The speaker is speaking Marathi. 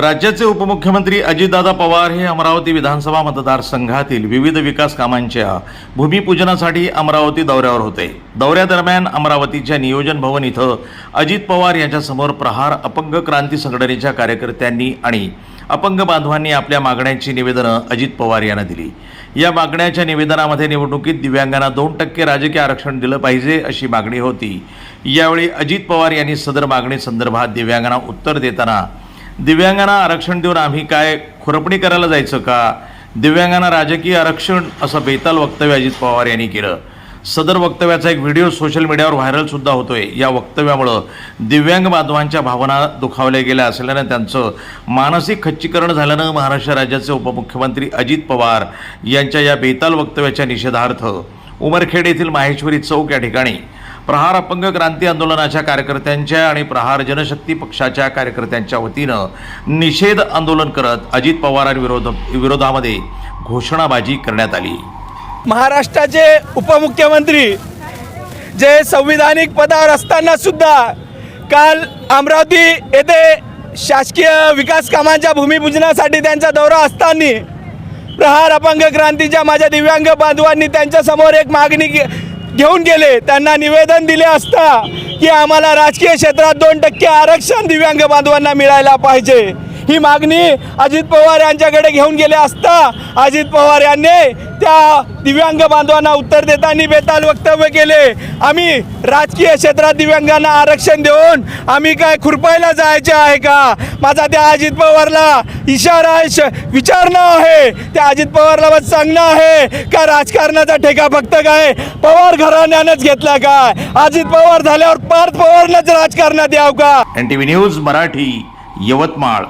राज्याचे उपमुख्यमंत्री अजितदादा पवार हे अमरावती विधानसभा मतदारसंघातील विविध विकास कामांच्या भूमिपूजनासाठी अमरावती दौऱ्यावर होते. दौऱ्यादरम्यान अमरावतीच्या नियोजन भवन इथं अजित पवार यांच्यासमोर प्रहार अपंग क्रांती संघटनेच्या कार्यकर्त्यांनी आणि अपंग बांधवांनी आपल्या मागण्यांची निवेदनं अजित पवार यांना दिली. या मागण्याच्या निवेदनामध्ये निवडणुकीत दिव्यांगांना दोन टक्के राजकीय आरक्षण दिलं पाहिजे अशी मागणी होती. यावेळी अजित पवार यांनी सदर मागणी संदर्भात दिव्यांगांना उत्तर देताना दिव्यांगांना आरक्षण देऊन आम्ही काय खुरपणी करायला जायचं का? दिव्यांगांना राजकीय आरक्षण असं बेताल वक्तव्य अजित पवार यांनी केलं. सदर वक्तव्याचा एक व्हिडिओ सोशल मीडियावर व्हायरलसुद्धा होतोय. या वक्तव्यामुळं दिव्यांग बांधवांच्या भावना दुखावल्या गेल्या असल्यानं त्यांचं मानसिक खच्चीकरण झाल्यानं महाराष्ट्र राज्याचे उपमुख्यमंत्री अजित पवार यांच्या या बेताल वक्तव्याच्या निषेधार्थ उमरखेड येथील माहेश्वरी चौक या ठिकाणी प्रहार अपंग क्रांती आंदोलनाच्या कार्यकर्त्यांच्या आणि प्रहार जनशक्ती पक्षाच्या कार्यकर्त्यांच्या वतीनं निषेध आंदोलन करत अजित पवारांविरोध विरोधामध्ये घोषणाबाजी करण्यात आली. महाराष्ट्राचे उपमुख्यमंत्री जे संविधानिक पदावर असताना सुद्धा काल अमरावती येथे शासकीय विकास कामांच्या भूमिपूजनासाठी त्यांचा दौरा असताना प्रहार अपंग क्रांतीच्या माझ्या दिव्यांग बांधवांनी त्यांच्यासमोर एक मागणी के घेऊन गेले. त्यांना निवेदन दिले असता की आम्हाला राजकीय क्षेत्रात दोन टक्के आरक्षण दिव्यांग बांधवांना मिळायला पाहिजे. ही मागणी अजित पवार यांच्याकडे घेऊन गेले असता अजित पवार यांनी त्या दिव्यांग बांधवांना उत्तर देताना बेताल वक्तव्य केले. आम्ही राजकीय क्षेत्रात दिव्यांगांना आरक्षण देऊन आम्ही काय खुरपायला जायचे आहे का? माझा त्या अजित पवारला इशारा श- विचारणं आहे. त्या अजित पवारला बस सांगणं आहे का राजकारणाचा ठेका फक्त काय? पवार घराण्यानंच घेतला काय? अजित पवार झाल्यावर पार्थ पवारनंच राजकारणात याव का? N T V news Marathi Yavatmal.